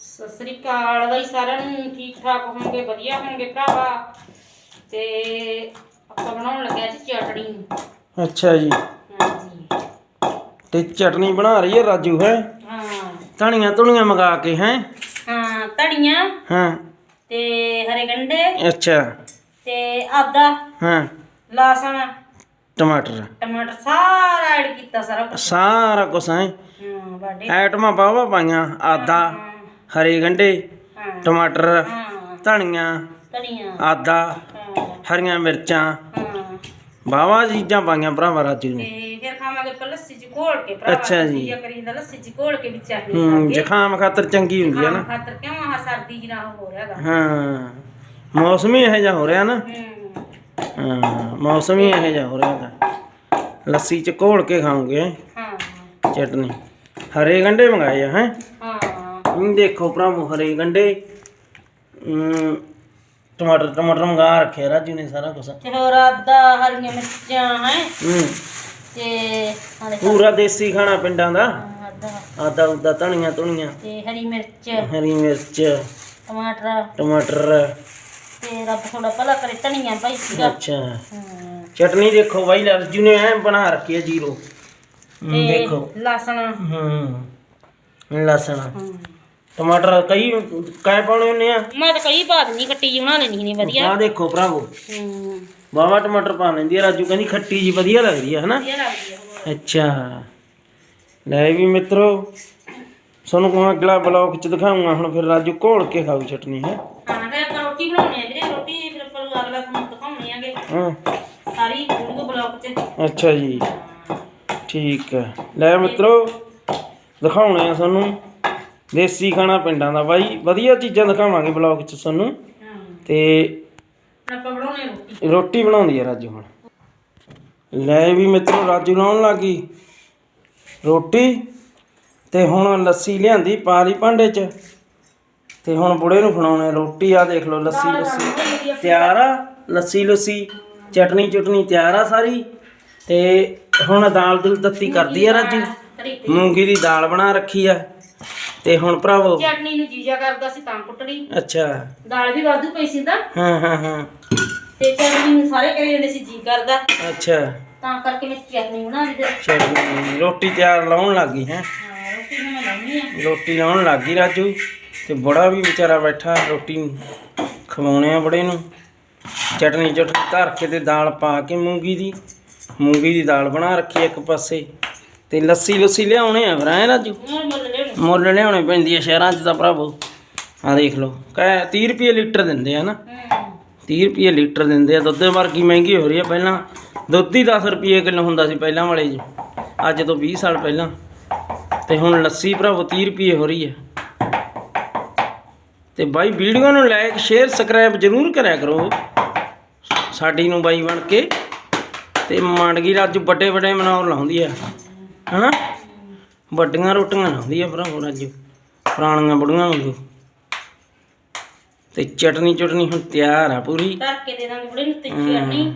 ਸਤਿ ਸ੍ਰੀ ਅਕਾਲ ਬਈ ਸਾਰਿਆਂ ਨੂੰ ਠੀਕ ਠਾਕ ਹੋਣਗੇ ਵਧੀਆ ਹੋਣਗੇ ਭਰਾਵਾ? ਤੇ ਆਪਾਂ ਬਣਾਉਣ ਲੱਗਿਆ ਜੀ ਚਟਣੀ। ਅੱਛਾ ਜੀ। ਹਾਂਜੀ। ਤੇ ਚਟਨੀ ਬਣਾ ਰਹੀ ਹੈ ਰਾਜੂ ਹੈ? ਹਾਂ। ਧਣੀਆਂ ਧੁਣੀਆਂ ਮੰਗਾ ਕੇ ਹੈ? ਹਾਂ ਧੜੀਆਂ ਹਾਂ। ਤੇ ਹਰੇ ਗੰਡੇ ਅੱਛਾ। ਤੇ ਆਦਾ ਹਾਂ। ਲਸਣ। ਟਮਾਟਰ। ਟਮਾਟਰ ਸਾਰਾ ਐਡ ਕੀਤਾ ਸਾਰਾ ਕੁਛ। ਸਾਰਾ ਕੁਛ ਹੈ? ਹਾਂ ਬਾਡੇ ਐਟਮਾਂ ਬਾਵਾ ਪਾਈਆਂ ਆਦਾ ਹਰੇ ਗੰਢੇ ਹਾਂ। ਟਮਾਟਰ ਹਾਂ। ਧੜੀਆਂ ਆਦਾ ਹਾਂ। ਹਰੀਆਂ ਮਿਰਚਾਂ। ਹਾਂ। ਬਾਵਾ ਚੀਜ਼ਾਂ ਪਾਈਆਂ ਭਰਾਵਾ ਰਾਜੂ ਨੇ। ਤੇ ਫਿਰ ਖਾਵਾਂਗੇ ਆਪਾਂ ਲੱਸੀ ਚ ਘੋਲ ਕੇ ਭਰਾਵਾ ਅੱਛਾ ਜੀ। ਕੀ ਕਰੀਂਦਾ ਲੱਸੀ ਚ ਘੋਲ ਕੇ ਵਿੱਚ ਚਟਨੀ ਹੂੰ ਜ਼ੁਕਾਮ ਖਾਤਰ ਚੰਗੀ ਹੁੰਦੀ ਹੈ ਨਾ। ਖਾਤਰ ਕਿਉਂ ਆਹ ਸਰਦੀ ਜੀ ਨਾ ਹੋ ਰਿਹਾਗਾ ਹਾਂ ਮੌਸਮ ਹੀ ਇਹੋ ਜਿਹਾ ਹੋ ਰਿਹਾ ਨਾ। ਹੂੰ ਹਾਂ ਮੌਸਮ ਹੀ ਇਹੋ ਜਿਹਾ ਹੋ ਰਿਹਾ ਹੈਗਾ ਲੱਸੀ ਚ ਘੋਲ ਕੇ ਖਾਓਗੇ। ਹਾਂ। ਚਟਨੀ। ਹਰੇ ਗੰਢੇ ਮੰਗਾਏ ਆ ਹੈ? ਦੇਖੋ ਭਰਾਵੋ ਹਰੇ ਅਮ, ਟਮਾਟਰ ਟਮਾਟਰ ਮੰਗਾ ਰੱਖਿਆ ਰਾਜੂ ਨੇ ਸਾਰਾ ਕੁਝ ਤੇ ਹੋਰ ਆਦਾ ਹਰੀਆਂ ਮਿਰਚਾਂ ਹੈ। ਹੂੰ ਤੇ ਆਹ ਦੇਖੋ ਪੂਰਾ ਦੇਸੀ ਖਾਣਾ ਪਿੰਡਾਂ ਦਾ। ਆਦਾ ਆਦਾ ਉਦਾ ਧਣੀਆਂ ਧੁਣੀਆਂ ਤੇ ਹਰੀ ਮਿਰਚ। ਹਰੀ ਮਿਰਚ। ਟਮਾਟਰ। ਟਮਾਟਰ। ਤੇ ਰੱਬ ਥੋੜਾ ਭਲਾ ਕਰੇ ਧਨੀਆ ਭਾਈ ਸੀਗਾ। ਅੱਛਾ। ਹੂੰ ਚਟਨੀ ਦੇਖੋ ਬਾਈ ਅਰਜੂ ਨੇ ਐ ਬਣਾ ਰੱਖੀ ਹੈ ਜੀਰੋ। ਹੂੰ, ਤੇ ਦੇਖੋ। ਲਸਣ। ਹੂੰ ਲਸਣ। ਹੂੰ ਟਮਾਟਰ ਕਈ ਕਾਇ ਪਾਉਣੇ ਹੁੰਨੇ ਆ? ਮੈਂ ਤਾਂ ਕਈ ਬਾਤ ਨਹੀਂ ਕੱਟੀ ਜੀ ਲੈਣੀ ਨਹੀਂ ਵਧੀਆ। ਆ ਦੇਖੋ ਭਰਾਵੋ। ਹੂੰ। ਬਾਵਾ ਟਮਾਟਰ ਪਾ ਲੈਂਦੀ ਆ ਰਾਜੂ ਕਹਿੰਦੀ ਖੱਟੀ ਜੀ ਵਧੀਆ ਲੱਗਦੀ ਆ ਹਨਾ? ਵਧੀਆ ਲੱਗਦੀ ਆ ਹੋਰ। ਅੱਛਾ। ਲੈ ਵੀ ਮਿੱਤਰੋ ਤੁਹਾਨੂੰ ਕੋਹਾਂ ਅਗਲਾ ਬਲੌਗ ਚ ਦਿਖਾਉਂਗਾ ਹੁਣ ਫਿਰ ਰਾਜੂ ਘੋਲ ਕੇ ਖਾਊ ਚਟਨੀ ਹੈ? ਹਾਂ ਫਿਰ ਆਪਾਂ ਰੋਟੀ ਬਣਾਉਣੀ ਆ ਵੀਰੇ ਰੋਟੀ ਫਿਰ ਆਪਾਂ ਨੂੰ ਅਗਲਾ ਤੁਹਾਨੂੰ ਦਿਖਾਉਣੀ ਆਗੇ। ਹਾਂ। ਸਾਰੀ ਵੀਡੀਓ ਬਲੌਗ 'ਚ। ਅੱਛਾ ਜੀ। ਠੀਕ ਹੈ ਲੈ ਮਿੱਤਰੋ ਦਿਖਾਉਣੇ ਆ ਤੁਹਾਨੂੰ। ਦੇਸੀ ਖਾਣਾ ਪਿੰਡਾਂ ਦਾ। ਬਾਈ ਵਧੀਆ ਚੀਜ਼ਾਂ ਦਿਖਾਵਾਂਗੇ ਬਲੌਗ ਚ ਤੁਹਾਨੂੰ। ਤੇ ਆਪਾਂ ਬਣਾਉਣੀ ਆ ਰੋਟੀ। ਰੋਟੀ ਬਣਾਉਂਦੀ ਹੈ ਰਾਜੂ ਹੁਣ। ਲੈ ਵੀ ਮਿੱਤਰੋ ਰਾਜੂ ਲਾਉਣ ਲੱਗੀ ਰੋਟੀ ਤੇ ਹੁਣ ਲੱਸੀ ਲਿਆਂਦੀ ਪਾ ਲਈ ਭਾਂਡੇ 'ਚ। ਤੇ ਹੁਣ ਬੁੜੇ ਨੂੰ ਫੜਾਉਣੇ ਰੋਟੀ। ਆ ਦੇਖ ਲਓ ਲੱਸੀ ਲੱਸੀ। ਤਿਆਰ ਆ ਲੱਸੀ ਲੱਸੀ। ਚਟਨੀ ਚਟਨੀ ਤਿਆਰ ਆ ਸਾਰੀ। ਤੇ ਹੁਣ ਦਾਲ ਦੁਲ ਤੱਤੀ ਕਰਦੀ ਆ ਰਾਜੂ। ਮੂੰਗੀ ਦੀ ਦਾਲ ਬਣਾ ਰੱਖੀ ਆ। ਤੇ ਹੁਣ ਭਰਾਵੋ? ਚਟਨੀ ਨੂੰ ਜੀਜਾ ਕਰਦਾ ਸੀ ਤਾਂ ਕੁੱਟਣੀ। ਅੱਛਾ। ਦਾਲ ਵੀ ਵਾਧੂ ਪਈ ਸੀ ਤਾਂ। ਹਾਂ ਹਾਂ ਹਾਂ। ਤੇ ਚਟਨੀ ਨੂੰ ਸਾਰੇ ਕਰੀ ਜਾਂਦੇ ਸੀ ਜੀ ਕਰਦਾ। ਅੱਛਾ। ਤਾਂ ਕਰਕੇ ਮੈਂ ਚਟਨੀ ਬਣਾ ਲਈ ਤੇ ਚਟਨੀ ਰੋਟੀ ਤਿਆਰ ਲਾਉਣ ਲੱਗੀ ਹੈ? ਹਾਂ ਰੋਟੀ ਨੂੰ ਮੈਂ ਲਾਉਣੀ ਆ। ਰੋਟੀ ਲਾਉਣ ਲੱਗ ਗਈ ਰਾਜੂ। ਤੇ ਬੜਾ ਵੀ ਵਿਚਾਰਾ ਬੈਠਾ ਰੋਟੀ ਖਵਾਉਣੇ ਆ ਬੜੇ ਨੂੰ। ਚਟਨੀ ਚਟਨੀ ਧਰ ਕੇ ਤੇ ਦਾਲ ਪਾ ਕੇ ਮੂੰਗੀ ਦੀ। ਮੂੰਗੀ ਦੀ ਦਾਲ ਬਣਾ ਰੱਖੀ ਇੱਕ ਪਾਸੇ। ਤੇ ਲੱਸੀ ਲੁੱਸੀ ਲਿਆਉਣੇ ਆ ਫਿਰ ਐ ਰਾਜੂ? ਮੁੱਲ ਲਿਆਉਣੇ ਪੈਂਦੀ ਆ ਸ਼ਹਿਰਾਂ 'ਚ ਤਾਂ ਭਰਾਵੋ। ਆ ਦੇਖ ਲਓ, ਕਹੇ 30 ਰੁਪਏ ਲੀਟਰ ਦਿੰਦੇ ਆ ਨਾ। ਹੂੰ 30 ਰੁਪਏ ਲੀਟਰ ਦਿੰਦੇ ਆ, ਦੁੱਧ ਵਰਗੀ ਮਹਿੰਗੀ ਹੋ ਰਹੀ ਆ। ਪਹਿਲਾਂ ਦੁੱਧ ਹੀ 10 ਰੁਪਏ ਕਿਲੋ ਹੁੰਦਾ ਸੀ ਪਹਿਲਾਂ ਵਾਲੇ 'ਚ। ਅੱਜ ਤੋਂ 20 ਸਾਲ ਪਹਿਲਾਂ। ਤੇ ਹੁਣ ਲੱਸੀ ਭਰਾਵੋ 30 ਰੁਪਏ ਹੋ ਰਹੀ ਹੈ ਤੇ ਬਾਈ ਵੀਡੀਓ ਨੂੰ ਲਾਈਕ ਸ਼ੇਅਰ, ਸਬਸਕ੍ਰਾਈਬ ਜ਼ਰੂਰ ਕਰਿਆ ਕਰੋ। ਸਾਡੀ ਨੂੰ ਬਾਈ ਬਣ ਕੇ। ਤੇ ਮੰਡਗੀ ਅੱਜ ਵੱਡੇ ਵੱਡੇ ਮਨੌਰ ਲਾਉਂਦੀ ਆ। ਹਨਾ? ਵੱਡੀਆਂ ਰੋਟੀਆਂ ਲਾਉਂਦੀ ਆ ਭਰਾਵੋ ਰਾਜੂ ਪੁਰਾਣੀਆਂ ਬੁੜੀਆਂ ਵਾਂਗੂ ਤੇ ਚਟਨੀ ਚਟਨੀ ਹੁਣ ਤਿਆਰ ਆ ਪੂਰੀ। ਧਰ ਕੇ ਦੇ ਦਾਂਗੇ ਬੁੜੇ ਨੂੰ ਤੇ ਚਟਨੀ।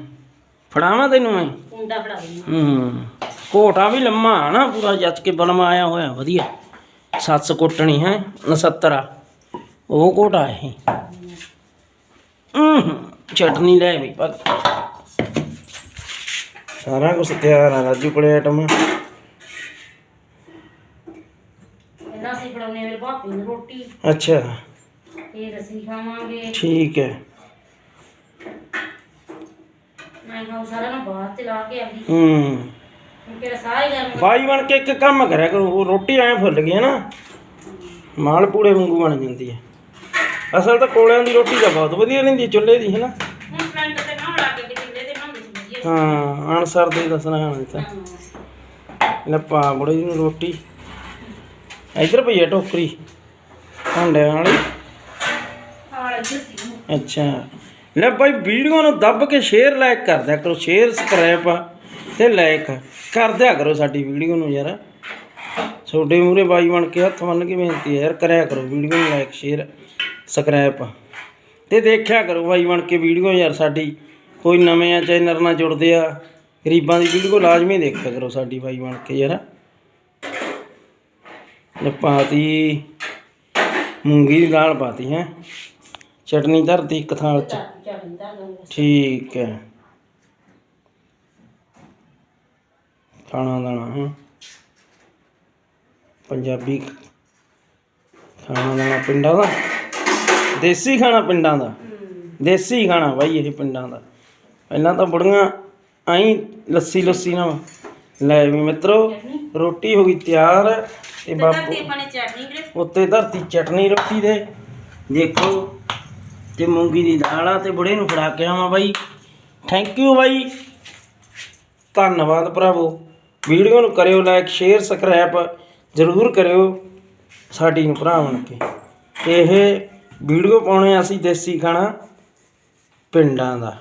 ਫੜਾਵਾਂ ਤੈਨੂੰ ਮੈਂ? ਕੁੰਡਾ ਫੜਾ ਦੇਣਾ ਹੂੰ। ਕੋਟਾ ਵੀ ਲੰਮਾ ਆ ਨਾ ਪੂਰਾ ਜੱਜ ਕੇ ਬਲਮਾ ਆਇਆ ਹੋਇਆ ਵਧੀਆ। ਸੱਸ ਕੁੱਟਣੀ ਹੈ 69 ਉਹ ਕੋਟਾ ਹੈ ਹੂੰ। ਚਟਨੀ ਲੈ ਵੀ ਪਾ ਸਾਰਾ ਕੁਝ ਤਿਆਰ ਆ ਰਾਜੂ ਕੋਲੇ ਆਈਟਮ ਅਸੀਂ ਫੜਾਉਣੇ ਮੇਰੇ ਭਾਪੀ ਨੂੰ ਰੋਟੀ। ਅੱਛਾ। ਫਿਰ ਅਸੀਂ ਖਾਵਾਂਗੇ। ਠੀਕ ਹੈ। ਮੈਂ ਖਾਉ ਸਾਰਾ ਨੂੰ ਬਾਹਰ ਤੇ ਲਾ ਕੇ ਆ ਗਈ ਹੂੰ ਕਿਹੜਾ ਗਰਮ ਬਾਈ ਬਣ ਕੇ ਇੱਕ ਕੰਮ ਕਰਿਆ ਕਰੋ ਉਹ ਰੋਟੀ ਐ ਫੁੱਲ ਗਈ ਹੈ ਨਾ। ਮਾਲ ਪੂੜੇ ਵਾਂਗੂ ਬਣ ਜਾਂਦੀ ਹੈ। ਅਸਲ ਤਾਂ ਕੋਲਿਆਂ ਦੀ ਰੋਟੀ ਤਾਂ ਬਹੁਤ ਵਧੀਆ ਰਹਿੰਦੀ ਚੁੱਲ੍ਹੇ ਦੀ ਹੈ ਨਾ। ਹੁਣ ਤੇ ਨਾ ਲਾ ਕੇ ਕਿਤੇ ਤੇ ਬਣਾਉਂਦੇ ਸੀ ਵਧੀਆ ਹਾਂ ਅਨਸਰ ਦੇ ਦੱਸਣਾ ਹਾਂ ਤਾਂ। ਲੈ ਪਾ ਬੜੇ ਨੂੰ ਰੋਟੀ। ਇੱਧਰ ਪਈ ਹੈ ਟੋਕਰੀ। ਭਾਂਡਿਆਂ ਵਾਲੀ। ਅੱਛਾ। ਲੈ ਭਾਈ ਵੀਡੀਓ ਨੂੰ ਦੱਬ ਕੇ ਸ਼ੇਅਰ ਲਾਈਕ ਕਰ ਦਿਆ ਕਰੋ ਸ਼ੇਅਰ ਸਬਸਕ੍ਰਾਈਬ ਤੇ ਲਾਈਕ ਕਰ ਦਿਆ ਕਰੋ ਸਾਡੀ ਵੀਡੀਓ ਨੂੰ ਯਾਰ। ਛੋਟੇ ਮੂਰੇ ਬਾਈ ਬਣ ਕੇ ਹੱਥ ਬੰਨ ਕੇ ਬੇਨਤੀ ਹੈ ਯਾਰ, ਕਰਿਆ ਕਰੋ ਵੀਡੀਓ ਨੂੰ ਲਾਈਕ ਸ਼ੇਅਰ ਸਬਸਕ੍ਰਾਈਬ ਤੇ ਦੇਖਿਆ ਕਰੋ ਬਾਈ ਬਣ ਕੇ ਵੀਡੀਓ ਯਾਰ ਸਾਡੀ। ਕੋਈ ਨਵੇਂ ਆ ਚੈਨਲ ਨਾਲ ਜੁੜਦੇ ਆ, ਗਰੀਬਾਂ ਦੀ ਵੀਡੀਓ ਲਾਜ਼ਮੀ ਦੇਖਿਆ ਕਰੋ ਸਾਡੀ ਬਾਈ ਬਣ ਕੇ ਯਾਰ। ਲੈ ਪਾਤੀ ਮੂੰਗੀ ਦੀ ਦਾਲ ਪਾਤੀ ਹੈ। ਚਟਨੀ ਧਰਤੀ ਇੱਕ ਥਾਲ ਚ ਠੀਕ ਹੈ। ਖਾਣਾ ਦਾਣਾ ਹਾਂ। ਪੰਜਾਬੀ ਖਾਣਾ ਦਾਣਾ ਪਿੰਡਾਂ ਦਾ। ਦੇਸੀ ਖਾਣਾ ਪਿੰਡਾਂ ਦਾ। ਦੇਸੀ ਖਾਣਾ ਬਾਈ ਇਹ ਪਿੰਡਾਂ ਦਾ। ਪਹਿਲਾਂ ਤਾਂ ਬੜੀਆਂ ਆਈ ਲੱਸੀ ਲੁੱਸੀ ਨਾਲ ਲੈ ਵੀ ਮਿੱਤਰੋ, ਰੋਟੀ ਹੋ ਗਈ ਤਿਆਰ। ਤੇ ਬਾਪੂ। ਚਟਨੀ ਵੀਰੇ। ਉੱਤੇ ਧਰਤੀ ਚਟਨੀ ਰੋਟੀ ਦੇ। ਦੇਖੋ ਤੇ ਮੂੰਗੀ ਦੀ ਦਾਲ ਆ ਤੇ ਬੁੜੇ ਨੂੰ ਫੜਾ ਕੇ ਆਵਾਂ ਬਾਈ। ਥੈਂਕ ਯੂ ਬਾਈ। ਧੰਨਵਾਦ ਭਰਾਵੋ। ਵੀਡੀਓ ਨੂੰ ਕਰਿਓ ਲਾਈਕ ਸ਼ੇਅਰ ਸਬਸਕ੍ਰਾਈਬ ਜ਼ਰੂਰ ਕਰਿਓ ਸਾਡੀ ਨੂੰ ਭਰਾ ਬਣ ਕੇ। ਇਹ ਵੀਡੀਓ ਪਾਉਣੇ ਅਸੀਂ ਦੇਸੀ ਖਾਣਾ ਪਿੰਡਾਂ ਦਾ।